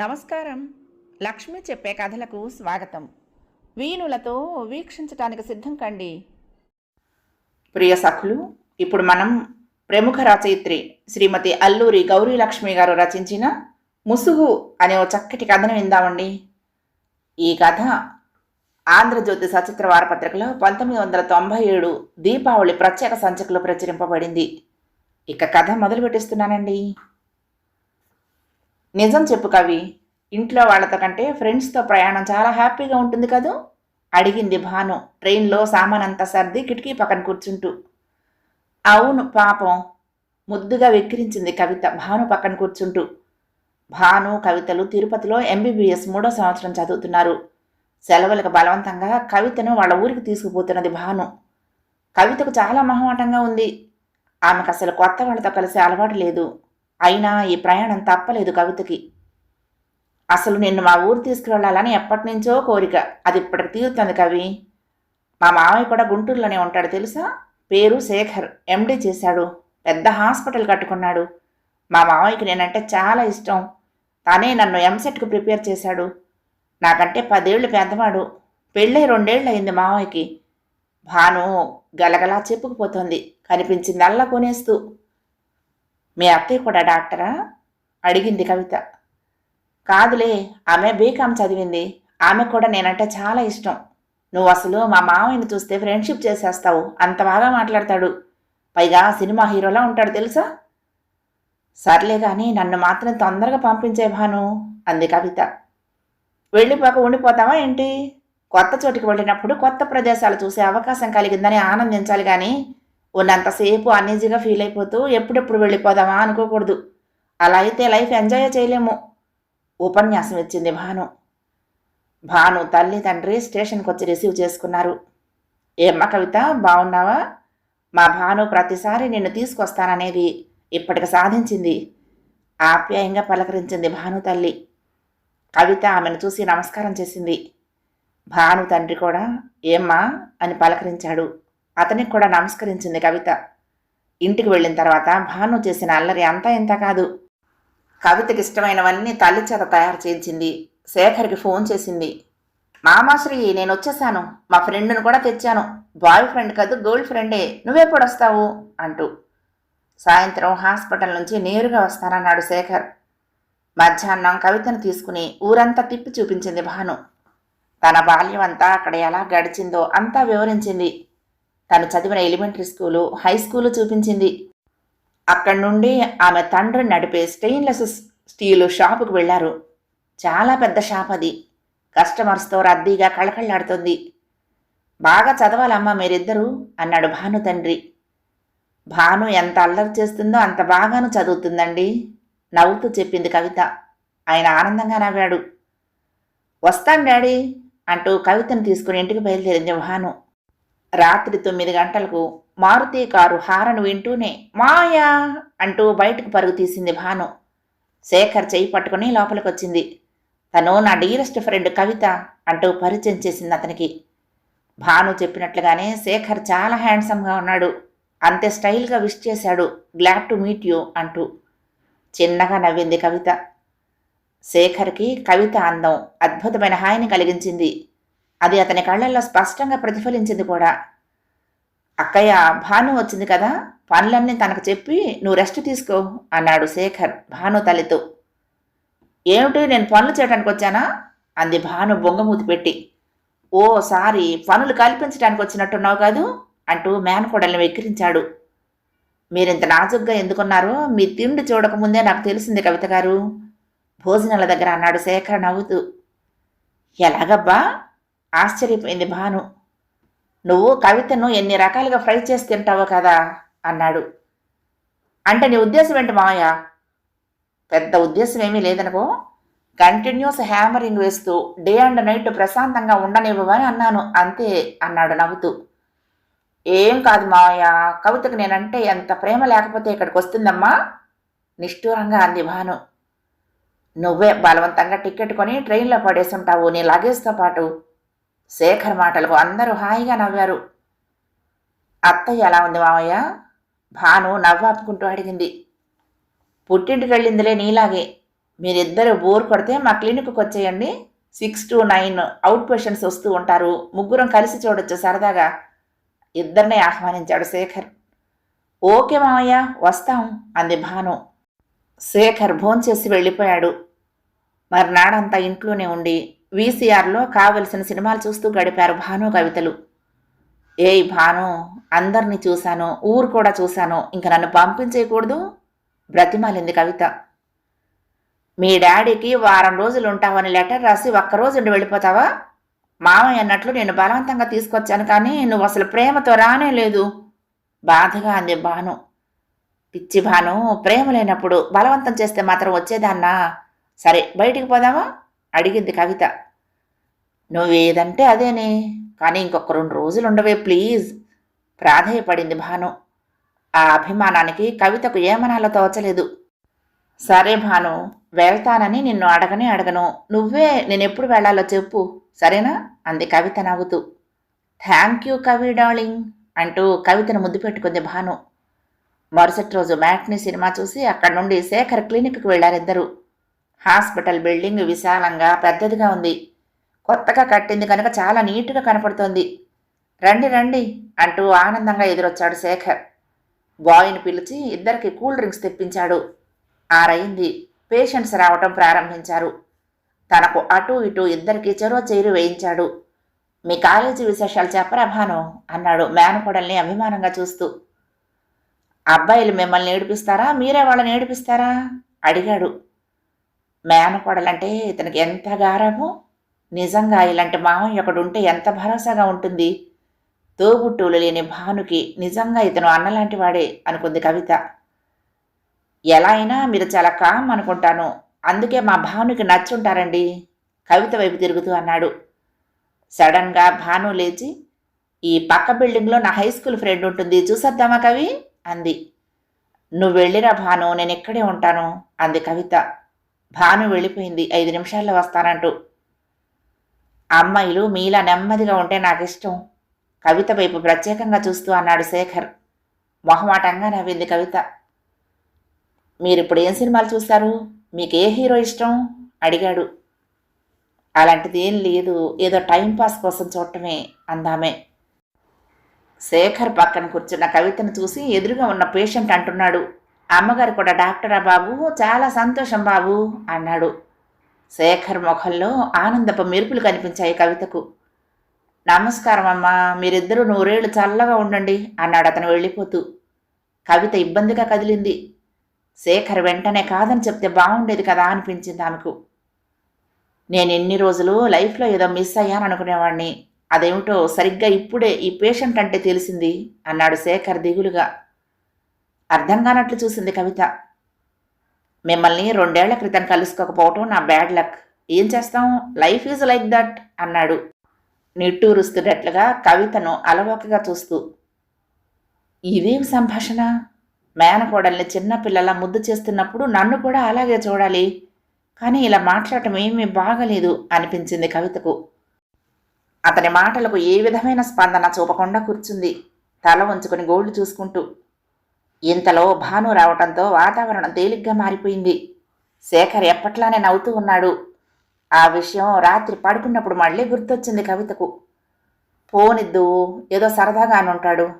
నమస్కారం. లక్ష్మి చెప్పే కథలకు స్వాగతం. వీణులతో వీక్షించటానికి సిద్ధం కండి. ప్రియ సఖులు ఇప్పుడు మనం ప్రముఖ రచయిత్రి శ్రీమతి అల్లూరి గౌరీ లక్ష్మి గారు రచించిన ముసుగు అనే ఓ చక్కటి కథను విందామండి. ఈ కథ ఆంధ్రజ్యోతి సచిత్ర వారపత్రికలో పంతొమ్మిది వందల తొంభై ఏడు దీపావళి ప్రత్యేక సంచికలో ప్రచురింపబడింది. ఇక కథ మొదలు పెట్టిస్తున్నానండి నిజం చెప్పు కవి. ఇంట్లో వాళ్ళతో కంటే ఫ్రెండ్స్తో ప్రయాణం చాలా హ్యాపీగా ఉంటుంది కదూ? అడిగింది భాను. ట్రైన్లో సామానంతా సర్ది కిటికీ పక్కన కూర్చుంటూ. అవును పాపం. ముద్దుగా వెక్కిరించింది కవిత భాను పక్కన కూర్చుంటూ. భాను కవితలు తిరుపతిలో ఎంబీబీఎస్ మూడో సంవత్సరం చదువుతున్నారు. సెలవులకు బలవంతంగా కవితను వాళ్ళ ఊరికి తీసుకుపోతున్నది భాను. కవితకు చాలా మొహమాటంగా ఉంది. ఆమెకు అసలు కొత్త వాళ్ళతో కలిసే అలవాటు లేదు. అయినా ఈ ప్రయాణం తప్పలేదు కవితకి. అసలు నిన్ను మా ఊరు తీసుకువెళ్ళాలని ఎప్పటి నుంచో కోరిక. అది ఇప్పటికి తీరుతుంది కవి. మా మామయ్య కూడా గుంటూరులోనే ఉంటాడు తెలుసా? పేరు శేఖర్. ఎండీ చేశాడు. పెద్ద హాస్పిటల్ కట్టుకున్నాడు. మా మామయ్యకి నేనంటే చాలా ఇష్టం. తానే నన్ను ఎంసెట్కు ప్రిపేర్ చేశాడు. నాకంటే పదేళ్ళు పెద్దవాడు. పెళ్ళై రెండేళ్ళు అయింది మామయ్యకి. భాను గలగలా చెప్పుకుపోతోంది. కనిపించిందల్లా కొనేస్తూ. మీ అత్తయ్య కూడా డాక్టరా? అడిగింది కవిత. కాదులే ఆమె బీకామ్ చదివింది. ఆమె కూడా నేనంటే చాలా ఇష్టం. నువ్వు అసలు మా మామయ్యని చూస్తే ఫ్రెండ్షిప్ చేసేస్తావు. అంత బాగా మాట్లాడతాడు. పైగా సినిమా హీరోలా ఉంటాడు తెలుసా? సర్లే కానీ నన్ను మాత్రం తొందరగా పంపించే భాను అంది కవిత. వెళ్ళిపోక ఉండిపోతావా ఏంటి? కొత్త చోటికి వెళ్ళినప్పుడు కొత్త ప్రదేశాలు చూసే అవకాశం కలిగిందని ఆనందించాలి కానీ ఉన్నంతసేపు అన్ఈజీగా ఫీల్ అయిపోతూ ఎప్పుడెప్పుడు వెళ్ళిపోదామా అనుకోకూడదు. అలా అయితే లైఫ్ ఎంజాయ్ చేయలేము. ఉపన్యాసం ఇచ్చింది భాను. భాను తల్లి తండ్రి స్టేషన్కి వచ్చి రిసీవ్ చేసుకున్నారు. ఏమ్మ కవిత బాగున్నావా మా భాను ప్రతిసారి నిన్ను తీసుకొస్తాననేది ఇప్పటికి సాధించింది. ఆప్యాయంగా పలకరించింది భాను తల్లి. కవిత ఆమెను చూసి నమస్కారం చేసింది. భాను తండ్రి కూడా ఏమ్మా? అని పలకరించాడు. అతనికి కూడా నమస్కరించింది కవిత. ఇంటికి వెళ్ళిన తర్వాత భాను చేసిన అల్లరి అంతా ఇంత కాదు. కవితకి ఇష్టమైనవన్నీ తల్లి చేత తయారు చేయించింది. శేఖర్కి ఫోన్ చేసింది. మామాశ్రీ నేను వచ్చేసాను. మా ఫ్రెండ్ను కూడా తెచ్చాను. బాయ్ ఫ్రెండ్ కాదు గర్ల్ ఫ్రెండే. నువ్వెప్పుడు వస్తావు అంటూ. సాయంత్రం హాస్పిటల్ నుంచి నేరుగా వస్తానన్నాడు శేఖర్. మధ్యాహ్నం కవితను తీసుకుని ఊరంతా తిప్పి చూపించింది భాను. తన బాల్యం అంతా అక్కడ ఎలా గడిచిందో అంతా వివరించింది. తను చదివిన ఎలిమెంటరీ స్కూలు హై స్కూలు చూపించింది. అక్కడి నుండి ఆమె తండ్రి నడిపే స్టెయిన్లెస్ స్టీలు షాపుకు వెళ్ళారు చాలా పెద్ద షాప్ అది. కస్టమర్స్తో రద్దీగా కళకళలాడుతుంది. బాగా చదవాలమ్మా మీరిద్దరూ అన్నాడు భాను తండ్రి. భాను ఎంత అల్లరి చేస్తుందో అంత బాగాను చదువుతుందండి నవ్వుతూ చెప్పింది కవిత. ఆయన ఆనందంగా నవ్వాడు. వస్తాను డాడీ అంటూ కవితను తీసుకుని ఇంటికి బయలుదేరింది భాను. రాత్రి తొమ్మిది గంటలకు మారుతి కారు హారను వింటూనే మాయా! అంటూ బయటకు పరుగు తీసింది భాను. శేఖర్ చేయి పట్టుకుని లోపలికి వచ్చింది తను నా డీరెస్ట్ ఫ్రెండ్ కవిత అంటూ పరిచయం చేసింది అతనికి. భాను చెప్పినట్లుగానే శేఖర్ చాలా హ్యాండ్సమ్గా ఉన్నాడు. అంతే స్టైల్గా విష్ చేశాడు. గ్లాడ్ టు మీట్ యూ అంటూ. చిన్నగా నవ్వింది కవిత. శేఖర్కి కవిత అందం అద్భుతమైన హాయిని కలిగించింది. అది అతని కళ్ళల్లో స్పష్టంగా ప్రతిఫలించింది కూడా. అక్కయ్య భాను వచ్చింది కదా పనులన్నీ తనకు చెప్పి నువ్వు రెస్ట్ తీసుకో అన్నాడు శేఖర్ భాను తల్లితో. ఏమిటి నేను పనులు చేయడానికి వచ్చానా? అంది భాను బొంగమూతి పెట్టి. ఓ సారి పనులు కల్పించడానికి వచ్చినట్టున్నావు కాదు అంటూ మేనకోడల్ని వెక్కిరించాడు. మీరింత నాజుగ్గా ఎందుకున్నారో మీ తిండి చూడకముందే నాకు తెలిసింది కవిత గారు భోజనాల దగ్గర అన్నాడు శేఖర్ నవ్వుతూ. ఎలాగబ్బా? ఆశ్చర్యపోయింది భాను. నువ్వు కవితను ఎన్ని రకాలుగా ఫ్రై చేసి తింటావో కదా అన్నాడు. అంటే నీ ఉద్దేశం ఏంటి మావయ్య? పెద్ద ఉద్దేశం ఏమీ లేదనుకో కంటిన్యూస్ హ్యామరింగ్ వేస్తూ డే అండ్ నైట్ ప్రశాంతంగా ఉండనివ్వమని అన్నాను. అంతే అన్నాడు నవ్వుతూ. ఏం కాదు మావయ్య కవితకు నేనంటే ఎంత ప్రేమ లేకపోతే ఇక్కడికి వస్తుందమ్మా? నిష్ఠూరంగా అంది భాను. నువ్వే బలవంతంగా టికెట్ కొని ట్రైన్లో పడేసుంటావు నీ లగేజ్తో పాటు. శేఖర్ మాటలకు అందరూ హాయిగా నవ్వారు. అత్తయ్య ఎలా ఉంది మావయ్య భాను నవ్వాపుకుంటూ అడిగింది. పుట్టింటికి వెళ్ళిందిలే నీలాగే. మీరిద్దరు బోర్ కొడితే మా క్లినిక్కి వచ్చేయండి six to nine out patients వస్తూ ఉంటారు. ముగ్గురం కలిసి చూడొచ్చు సరదాగా. ఇద్దరిని ఆహ్వానించాడు శేఖర్. ఓకే మామయ్య వస్తాం అంది భాను. శేఖర్ భోంచేసి వెళ్ళిపోయాడు. మర్నాడంతా ఇంట్లోనే ఉండి వీసీఆర్లో కావలసిన సినిమాలు చూస్తూ గడిపారు భాను కవితలు. ఏయ్ భాను అందరినీ చూశాను ఊరు కూడా చూశాను ఇంక నన్ను పంపించేయకూడదు? బ్రతిమాలింది కవిత. మీ డాడీకి వారం రోజులు ఉంటావని లెటర్ రాసి ఒక్కరోజు ఉండి వెళ్ళిపోతావా? మామయ్య అన్నట్లు నేను బలవంతంగా తీసుకొచ్చాను కానీ నువ్వు అసలు ప్రేమతో రానే లేదు. బాధగా అంది భాను. పిచ్చి భాను ప్రేమ లేనప్పుడు బలవంతం చేస్తే మాత్రం వచ్చేదాన్నా? సరే బయటికి పోదామా? అడిగింది కవిత. నువ్వేదంటే అదేనే కానీ ఇంకొక రెండు రోజులు ఉండవే ప్లీజ్ ప్రాధేయపడింది భాను. ఆ అభిమానానికి కవితకు ఏమనాలో తోచలేదు. సరే భాను వెళ్తానని నిన్ను అడగనే అడగను. నువ్వే నేనెప్పుడు వెళ్ళాలో చెప్పు సరేనా? అంది కవిత నవ్వుతూ. థ్యాంక్ యూ కవి డార్లింగ్ అంటూ కవితను ముద్దు పెట్టుకుంది భాను. మరుసటి రోజు మ్యాట్ని సినిమా చూసి అక్కడి నుండి శేఖర్ క్లినిక్కి వెళ్ళారిద్దరూ. హాస్పిటల్ బిల్డింగ్ విశాలంగా పెద్దదిగా ఉంది. కొత్తగా కట్టింది కనుక చాలా నీట్గా కనపడుతోంది. రండి రండి అంటూ ఆనందంగా ఎదురొచ్చాడు శేఖర్. బాయ్ని పిలిచి ఇద్దరికి కూల్ డ్రింక్స్ తెప్పించాడు. ఆరయింది. పేషెంట్స్ రావటం ప్రారంభించారు. తనకు అటు ఇటు ఇద్దరికి చెరో చేరు వేయించాడు. మీ కాలేజీ విశేషాలు చెప్పరా భాను? అన్నాడు మేనకోడల్ని అభిమానంగా చూస్తూ. అబ్బాయిలు మిమ్మల్ని ఏడిపిస్తారా? మీరే వాళ్ళని ఏడిపిస్తారా? అడిగాడు. మేనకోడలంటే ఇతనికి ఎంత గారము నిజంగా ఇలాంటి మామయ్య ఒకడు ఉంటే ఎంత భరోసాగా ఉంటుంది. తోబుట్టువులు లేని భానుకి నిజంగా ఇతను అన్నలాంటి వాడే అనుకుంది కవిత. ఎలా అయినా మీరు చాలా కామ్ అనుకుంటాను. అందుకే మా భానుకి నచ్చుంటారండి. కవిత వైపు తిరుగుతూ అన్నాడు. సడన్గా భాను లేచి ఈ పక్క బిల్డింగ్లో నా హై స్కూల్ ఫ్రెండ్ ఉంటుంది చూసొద్దామా కవి? అంది. నువ్వు వెళ్ళిరా భాను నేను ఇక్కడే ఉంటాను అంది కవిత. భాను వెళ్ళిపోయింది. ఐదు నిమిషాల్లో వస్తానంటూ. అమ్మాయిలు మీలా నెమ్మదిగా ఉంటే నాకు ఇష్టం కవిత వైపు ప్రత్యేకంగా చూస్తూ అన్నాడు శేఖర్. మొహమాటంగా నవ్వింది కవిత. మీరిప్పుడు ఏం సినిమాలు చూస్తారు? మీకు ఏ హీరో ఇష్టం? అడిగాడు. అలాంటిది ఏం లేదు. ఏదో టైంపాస్ కోసం చూడటమే అందామే. శేఖర్ పక్కన కూర్చున్న కవితను చూసి ఎదురుగా ఉన్న పేషెంట్ అంటున్నాడు. అమ్మగారు కూడా డాక్టరా బాబు చాలా సంతోషం బాబు అన్నాడు. శేఖర్ ముఖంలో ఆనందపు మెరుపులు కనిపించాయి కవితకు. నమస్కారం అమ్మా మీరిద్దరూ నూరేళ్ళు చల్లగా ఉండండి అన్నాడు అతను వెళ్ళిపోతూ. కవిత ఇబ్బందిగా కదిలింది. శేఖర్ వెంటనే కాదని చెప్తే బాగుండేది కదా అనిపించింది ఆమెకు. నేను ఎన్ని రోజులు లైఫ్లో ఏదో మిస్ అయ్యాను అనుకునేవాడిని అదేమిటో సరిగ్గా ఇప్పుడే ఈ పేషెంట్ అంటే తెలిసింది అన్నాడు శేఖర్ దిగులుగా. అర్థం కానట్లు చూసింది కవిత. మిమ్మల్ని రెండేళ్ళ క్రితం కలుసుకోకపోవటం నా బ్యాడ్ లక్. ఏం చేస్తాం? లైఫ్ ఈజ్ లైక్ దట్ అన్నాడు. నిట్టూరుస్తున్నట్లుగా కవితను అలవోకగా చూస్తూ. ఇదేం సంభాషణ? మేనకోడల్ని చిన్నపిల్లల ముద్దు చేస్తున్నప్పుడు నన్ను కూడా అలాగే చూడాలి. కానీ ఇలా మాట్లాడటం ఏమీ బాగలేదు అనిపించింది కవితకు. అతని మాటలకు ఏ విధమైన స్పందన చూపకుండా కూర్చుంది. తల వంచుకొని గోళ్ళు చూసుకుంటూ. ఇంతలో భాను రావటంతో వాతావరణం తేలిగ్గా మారిపోయింది. శేఖర్ ఎప్పట్లానే నవ్వుతూ ఉన్నాడు. ఆ విషయం రాత్రి పడుకున్నప్పుడు మళ్ళీ గుర్తొచ్చింది కవితకు. పోనిద్దు ఏదో సరదాగా అని ఉంటాడు.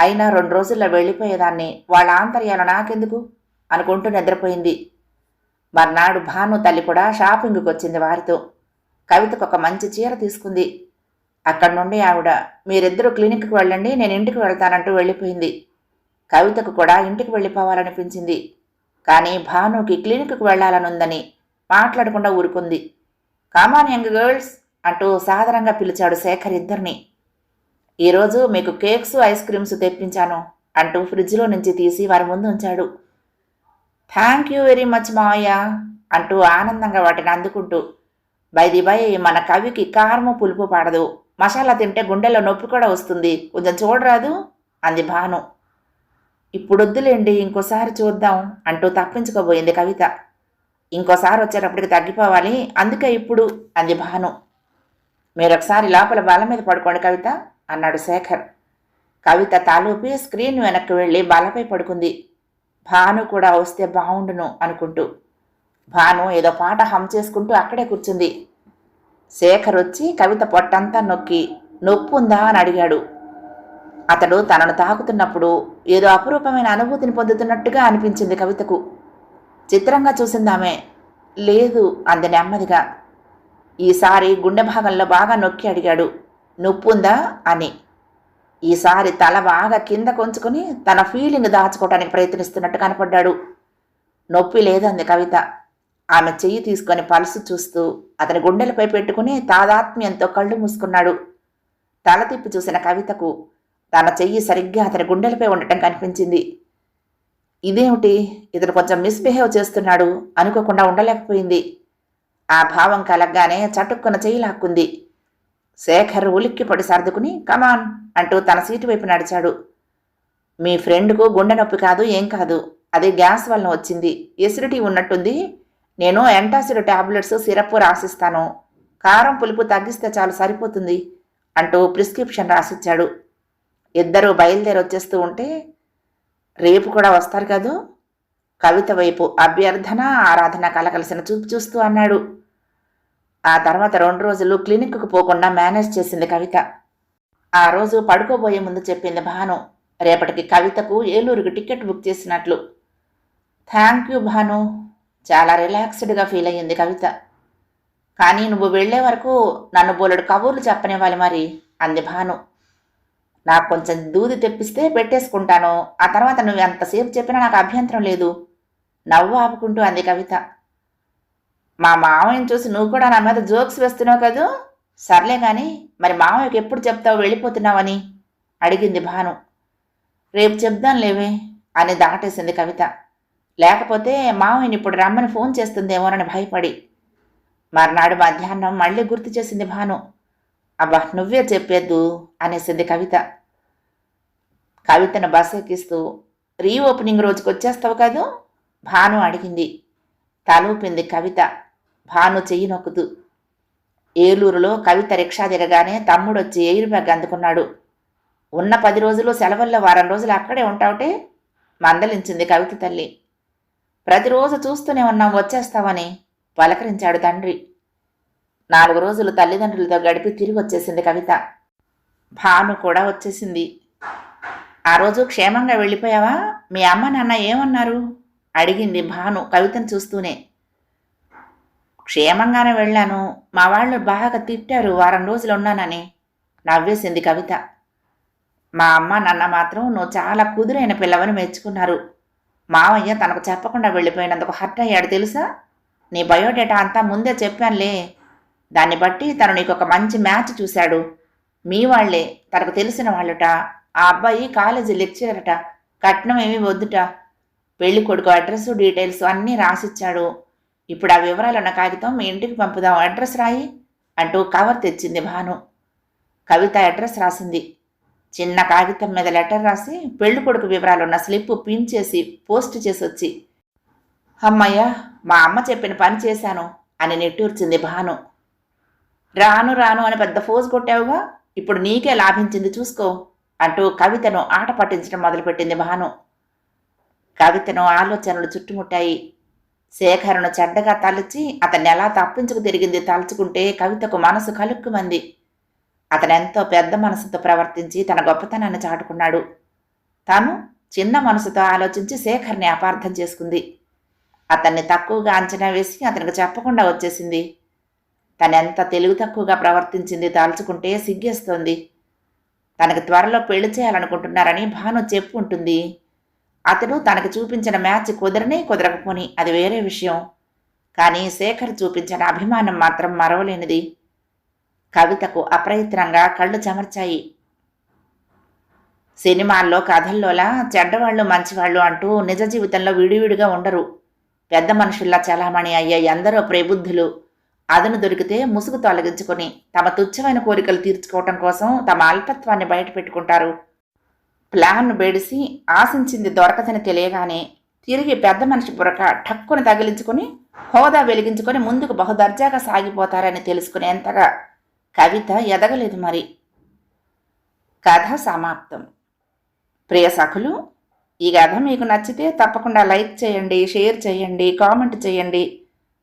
అయినా రెండు రోజుల్లో వెళ్ళిపోయేదాన్ని. వాళ్ళ ఆంతర్యాలు నాకెందుకు? అనుకుంటూ నిద్రపోయింది. మర్నాడు భాను తల్లి కూడా షాపింగ్కి వచ్చింది వారితో. కవితకు ఒక మంచి చీర తీసుకుంది. అక్కడి నుండి ఆవిడ మీరిద్దరూ క్లినిక్కి వెళ్ళండి నేను ఇంటికి వెళ్తానంటూ వెళ్ళిపోయింది. కవితకు కూడా ఇంటికి వెళ్ళిపోవాలనిపించింది. కానీ భానుకి క్లినిక్కి వెళ్ళాలనుందని మాట్లాడకుండా ఊరుకుంది. కామాన్ యంగ్ గర్ల్స్ అంటూ సాధారణంగా పిలిచాడు శేఖర్ ఇద్దరిని. ఈరోజు మీకు కేక్స్ ఐస్ క్రీమ్స్ తెప్పించాను అంటూ ఫ్రిడ్జ్లో నుంచి తీసి వారి ముందు ఉంచాడు. థ్యాంక్ యూ వెరీ మచ్ మావయ్య అంటూ ఆనందంగా వాటిని అందుకుంటూ. బైది బై మన కవికి కారము పులుపు పాడదు. మసాలా తింటే గుండెలో నొప్పి కూడా వస్తుంది. కొంచెం చూడరాదు అంది భాను. ఇప్పుడు వద్దులేండి ఇంకోసారి చూద్దాం అంటూ తప్పించుకోబోయింది కవిత. ఇంకోసారి వచ్చేటప్పటికి తగ్గిపోవాలి అందుకే ఇప్పుడు అంది భాను. మీరొకసారి లోపల బల మీద పడుకోండి కవిత అన్నాడు శేఖర్. కవిత తాలూపి స్క్రీన్ వెనక్కి వెళ్ళి బలపై పడుకుంది. భాను కూడా వస్తే బాగుండును అనుకుంటూ. భాను ఏదో పాట హమ్ చేసుకుంటూ అక్కడే కూర్చుంది. శేఖర్ వచ్చి కవిత పొట్టంతా నొక్కి నొప్పుందా? అని అడిగాడు. అతడు తనను తాకుతున్నప్పుడు ఏదో అపురూపమైన అనుభూతిని పొందుతున్నట్టుగా అనిపించింది కవితకు. చిత్రంగా చూసిందామె లేదు అంది నెమ్మదిగా. ఈసారి గుండె భాగంలో బాగా నొక్కి అడిగాడు. నొప్పుందా? అని. ఈసారి తల బాగా కింద కొంచుకుని తన ఫీలింగ్ దాచుకోవడానికి ప్రయత్నిస్తున్నట్టు కనపడ్డాడు. నొప్పి లేదంది కవిత. ఆమె చెయ్యి తీసుకొని పలుసు చూస్తూ అతని గుండెలపై పెట్టుకుని తాదాత్మ్యంతో కళ్ళు మూసుకున్నాడు. తల తిప్పి చూసిన కవితకు తన చెయ్యి సరిగ్గా అతని గుండెలపై ఉండటం కనిపించింది. ఇదేమిటి? ఇతను కొంచెం మిస్బిహేవ్ చేస్తున్నాడు అనుకోకుండా ఉండలేకపోయింది. ఆ భావం కలగ్గానే చటుక్కున చెయ్యి లాక్కుంది. శేఖర్ ఉలిక్కిపడి సర్దుకుని కమాన్ అంటూ తన సీటు వైపు నడిచాడు. మీ ఫ్రెండ్కు గుండె నొప్పి కాదు ఏం కాదు. అది గ్యాస్ వలన వచ్చింది. ఎసిడిటీ ఉన్నట్టుంది. నేను ఎంటాసిడ్ టాబ్లెట్స్ సిరప్ రాసిస్తాను. కారం పులుపు తగ్గిస్తే చాలు సరిపోతుంది అంటూ ప్రిస్క్రిప్షన్ రాసిచ్చాడు. ఇద్దరూ బయలుదేరి వచ్చేస్తూ ఉంటే రేపు కూడా వస్తారు కదూ? కవిత వైపు అభ్యర్థన ఆరాధన కలకలిసిన చూపు చూస్తూ అన్నాడు. ఆ తర్వాత రెండు రోజులు క్లినిక్కు పోకుండా మేనేజ్ చేసింది కవిత. ఆ రోజు పడుకోబోయే ముందు చెప్పింది భాను. రేపటికి కవితకు ఏలూరుకి టికెట్ బుక్ చేసినట్లు. Thank you Bhanu. చాలా రిలాక్స్డ్గా ఫీల్ అయ్యింది కవిత. కానీ నువ్వు వెళ్ళే వరకు నన్ను బోలెడు కబుర్లు చెప్పనివ్వాలి మరి అంది భాను. నాకు కొంచెం దూది తెప్పిస్తే పెట్టేసుకుంటాను. ఆ తర్వాత నువ్వు ఎంతసేపు చెప్పినా నాకు అభ్యంతరం లేదు. నవ్వు ఆపుకుంటూ అంది కవిత. మా మామయ్యని చూసి నువ్వు కూడా నా మీద జోక్స్ వేస్తున్నావు కదూ? సర్లే కానీ మరి మామయ్యకి ఎప్పుడు చెప్తావు వెళ్ళిపోతున్నావని? అడిగింది భాను. రేపు చెప్దాం లేవే అని దాటేసింది కవిత. లేకపోతే మామయ్యని ఇప్పుడు రమ్మని ఫోన్ చేస్తుందేమోనని భయపడి. మర్నాడు మధ్యాహ్నం మళ్ళీ గుర్తు చేసింది భాను. అబ్బా నువ్వే చెప్పేద్దు అనేసింది కవిత కవితను బస్ ఎక్కిస్తూ రీఓపెనింగ్ రోజుకి వచ్చేస్తావు కదూ భాను అడిగింది తలూపింది కవిత భాను చెయ్యి నొక్కుతూ ఏలూరులో కవిత రిక్షా దిగగానే తమ్ముడు వచ్చి ఎయిర్ బ్యాగ్ అందుకున్నాడు ఉన్న పది రోజులు సెలవుల్లో వారం రోజులు అక్కడే ఉంటావుటే మందలించింది కవిత తల్లి ప్రతిరోజు చూస్తూనే ఉన్నాం వచ్చేస్తావని పలకరించాడు తండ్రి నాలుగు రోజులు తల్లిదండ్రులతో గడిపి తిరిగి వచ్చేసింది కవిత. భాను కూడా వచ్చేసింది. ఆ రోజు క్షేమంగా వెళ్ళిపోయావా? మీ అమ్మ నాన్న ఏమన్నారు? అడిగింది భాను కవితను చూస్తూనే. క్షేమంగానే వెళ్ళాను. మా వాళ్ళు బాగా తిట్టారు. వారం రోజులు ఉన్నానని నవ్వేసింది కవిత. మా అమ్మ నాన్న మాత్రం నువ్వు చాలా కుదురైన పిల్లవని మెచ్చుకున్నారు. మావయ్య తనకు చెప్పకుండా వెళ్ళిపోయినందుకు హర్ట్ అయ్యాడు తెలుసా? నీ బయోడేటా అంతా ముందే చెప్పానులే. దాన్ని బట్టి తను నీకు ఒక మంచి మ్యాచ్ చూశాడు. మీ వాళ్ళే తనకు తెలిసిన వాళ్ళుట. ఆ అబ్బాయి కాలేజీ లెక్చరట కట్నం ఏమీ వద్దుట. పెళ్ళి కొడుకు అడ్రస్ డీటెయిల్స్ అన్నీ రాసిచ్చాడు. ఇప్పుడు ఆ వివరాలు ఉన్న కాగితం మీ ఇంటికి పంపుదాం. అడ్రస్ రాయి అంటూ కవర్ తెచ్చింది భాను. కవిత అడ్రస్ రాసింది. చిన్న కాగితం మీద లెటర్ రాసి పెళ్ళి కొడుకు వివరాలున్న స్లిప్ పిన్ చేసి పోస్ట్ చేసి వచ్చి అమ్మయ్య మా అమ్మ చెప్పిన పని చేశాను అని నిట్టూర్చింది భాను. రాను రాను అని పెద్ద ఫోజ్ కొట్టావుగా? ఇప్పుడు నీకే లాభించింది చూసుకో అంటూ కవితను ఆట పట్టించడం మొదలుపెట్టింది భాను. కవితను ఆలోచనలు చుట్టుముట్టాయి. శేఖరును చెడ్డగా తలచి అతన్ని ఎలా తప్పించుకు తిరిగింది తలుచుకుంటే కవితకు మనసు కలుక్కుమంది. అతనెంతో పెద్ద మనసుతో ప్రవర్తించి తన గొప్పతనాన్ని చాటుకున్నాడు. తాను చిన్న మనసుతో ఆలోచించి శేఖర్ని అపార్థం చేసుకుంది. అతన్ని తక్కువగా అంచనా వేసి అతనికి చెప్పకుండా వచ్చేసింది. తనెంత తెలుగు తక్కువగా ప్రవర్తించింది దాల్చుకుంటే సిగ్గేస్తోంది. తనకు త్వరలో పెళ్ళి చేయాలనుకుంటున్నారని భాను చెప్పు ఉంటుంది అతడు తనకు చూపించిన మ్యాచ్ కుదరనే కుదరకపోని అది వేరే విషయం. కానీ శేఖర్ చూపించిన అభిమానం మాత్రం మరవలేనిది. కవితకు అప్రయత్నంగా కళ్ళు చెమర్చాయి. సినిమాల్లో కథల్లోలా చెడ్డవాళ్ళు మంచివాళ్ళు అంటూ నిజ జీవితంలో విడివిడిగా ఉండరు. పెద్ద మనుషుల్లా చలామణి అయ్యే ఎందరో ప్రబుద్ధులు. అదను దొరికితే ముసుగు తొలగించుకొని తమ తుచ్చమైన కోరికలు తీర్చుకోవటం కోసం తమ అల్పత్వాన్ని బయట పెట్టుకుంటారు. ప్లాన్ బెడిసి ఆశించింది దొరకదని తెలియగానే తిరిగి పెద్ద మనిషి బురక ఠక్కును తగిలించుకొని హోదా వెలిగించుకొని ముందుకు బహుదర్జాగా సాగిపోతారని తెలుసుకునేంతగా కవిత ఎదగలేదు మరి. కథ సమాప్తం. ప్రియ సఖులు ఈ కథ మీకు నచ్చితే తప్పకుండా లైక్ చేయండి షేర్ చేయండి కామెంట్ చేయండి.